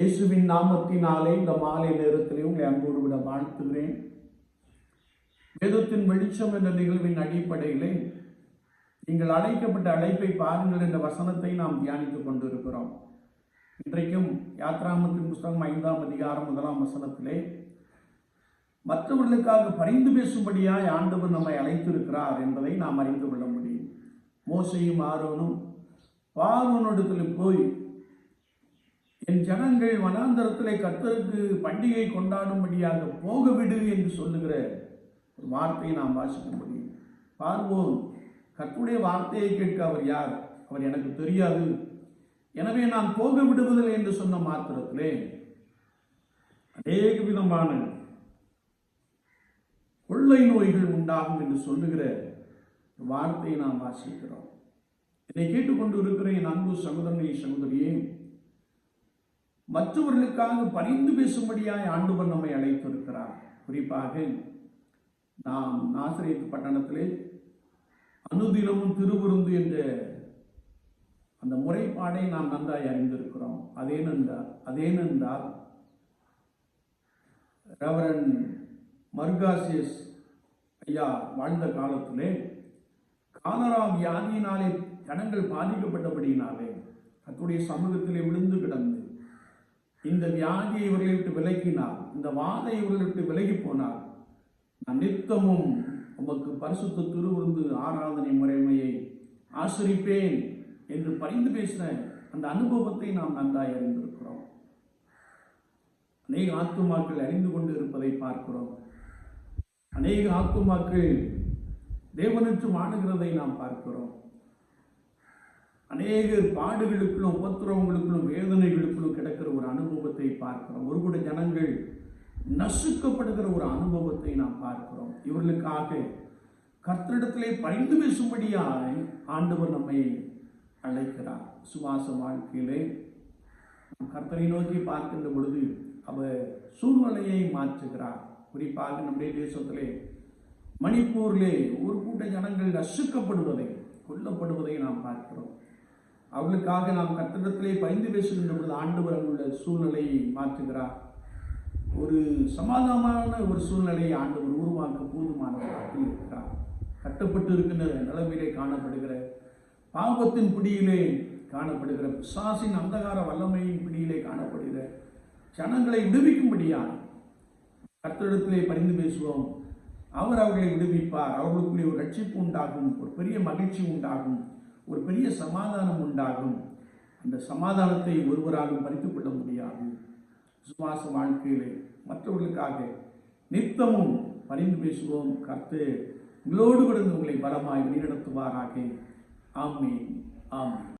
இயேசுவின் நாமத்தினாலே இந்த மாலை நேரத்திலே உங்களை அன்போடு விட வாழ்த்துகிறேன். வேதத்தின் வெளிச்சம் என்ற நிகழ்வின் அடிப்படையிலே நீங்கள் அழைக்கப்பட்ட அழைப்பை பாருங்கள் என்ற வசனத்தை நாம் தியானித்துக் கொண்டிருக்கிறோம். இன்றைக்கும் யாத்ராமத்தின் புஸ்தகம் ஐந்தாம் அதிகாரம் முதலாம் வசனத்திலே மற்றவர்களுக்காக பரிந்து பேசும்படியாய் ஆண்டவர் நம்மை அழைத்திருக்கிறார் என்பதை நாம் அறிந்து கொள்ள முடியும். மோசையும் ஆரோனும் பார்வனிடத்தில் போய் என் ஜனங்கள் வனாந்தரத்திலே கர்த்தருக்கு பண்டிகை கொண்டாடும்படியாக போக விடு என்று சொல்லுகிற ஒரு வார்த்தையை நாம் வாசிக்க முடியும் பார்வோன் கர்த்தருடைய வார்த்தையை கேட்க அவர் யார்? அவர் எனக்கு தெரியாது. எனவே நான் போக விடுவதில்லை என்று சொன்ன மாத்திரத்திலே அநேக விதமான கொள்ளை நோய்கள் உண்டாகும் என்று சொல்லுகிற வார்த்தையை நாம் வாசிக்கிறோம். இதை கேட்டுக்கொண்டு இருக்கிற என் அன்பு சகோதரனை சகோதரியே மற்றவர்களுக்காக பரிந்து பேசும்படியாய் ஆண்டவர் நம்மை அழைத்திருக்கிறார். குறிப்பாக நாம் நாசிரியத்து பட்டணத்திலே அனுதினமும் திருவிருந்து என்ற அந்த முறைப்பாடை நாம் நன்றாய் அறிந்திருக்கிறோம். அதேனென்றால் அதேனென்றால் ரெவரன் மர்காசியஸ் ஐயா வாழ்ந்த காலத்திலே காலரா வியாதியினாலே ஜனங்கள் பாதிக்கப்பட்டபடியினாலே கத்துடைய சமூகத்திலே விழுந்து கிடந்து இந்த வியாதியை இவர்களை விட்டு விலகினார் இந்த வாதை இவர்களை விட்டு விலகி போனார் நான் நித்தமும் உமக்கு பரிசுத்த திருவிருந்து ஆராதனை முறைமையை ஆசிரிப்பேன் என்று பரிந்து பேசின அந்த அனுபவத்தை நாம் நன்றாய் அறிந்திருக்கிறோம். அநேக ஆத்துமாக்கள் அறிந்து கொண்டு இருப்பதை பார்க்கிறோம். அநேக ஆத்துமாக்கள் தேவனற்று வாடுகிறதை நாம் பார்க்கிறோம். அநேக பாடுகளுக்குள்ளும் உபத்திரவங்களுக்குள்ளும் வேதனைகளுக்குள்ளும் கிடக்கிற ஒரு அனுபவத்தை பார்க்கிறோம் ஒரு கூட ஜனங்கள் நசுக்கப்படுகிற ஒரு அனுபவத்தை நாம் பார்க்கிறோம். இவர்களுக்காக கர்த்தரிடத்திலே பரிந்து பேசும்படியாய் ஆண்டவர் நம்மை அழைக்கிறார். சுவாச வாழ்க்கையிலே கர்த்தரை நோக்கி பார்க்கின்ற பொழுது அவர் சூழ்நிலையை மாற்றுகிறார். குறிப்பாக நம்முடைய தேசத்திலே மணிப்பூரிலே ஒரு கூட்ட ஜனங்கள் நசுக்கப்படுவதை கொல்லப்படுவதை நாம் பார்க்கிறோம். அவர்களுக்காக நாம் கட்டிடத்திலே பயந்து பேசுகின்ற பொழுது ஆண்டவர் அங்குள்ள சூழ்நிலையை மாற்றுகிறார். ஒரு சமாதானமான ஒரு சூழ்நிலையை ஆண்டவர் உருவாக்க போதுமானவராக இருக்கிறார். கட்டப்பட்டு இருக்கின்ற நிலைமையிலே காணப்படுகிற பாவத்தின் பிடியிலே காணப்படுகிற பிசாசின் அந்தகார வல்லமையின் பிடியிலே காணப்படுகிற ஜனங்களை விடுவிக்கும்படியால் கர்த்தரிடத்திலே பரிந்து பேசுவோம். அவர் அவர்களை விடுவிப்பார். அவர்களுக்குள்ளே ஒரு ரட்சிப்பு உண்டாகும் ஒரு பெரிய மகிழ்ச்சி உண்டாகும் ஒரு பெரிய சமாதானம் உண்டாகும். அந்த சமாதானத்தை ஒருவராலும் பறித்துக்கொள்ள முடியாது. விசுவாச வாழ்க்கையிலே மற்றவர்களுக்காக நித்தமும் பணிந்து பேசுவோம். கர்த்து உங்களோடு கூட உங்களை பலமாய் வழிநடத்துவாராக. ஆமே ஆமே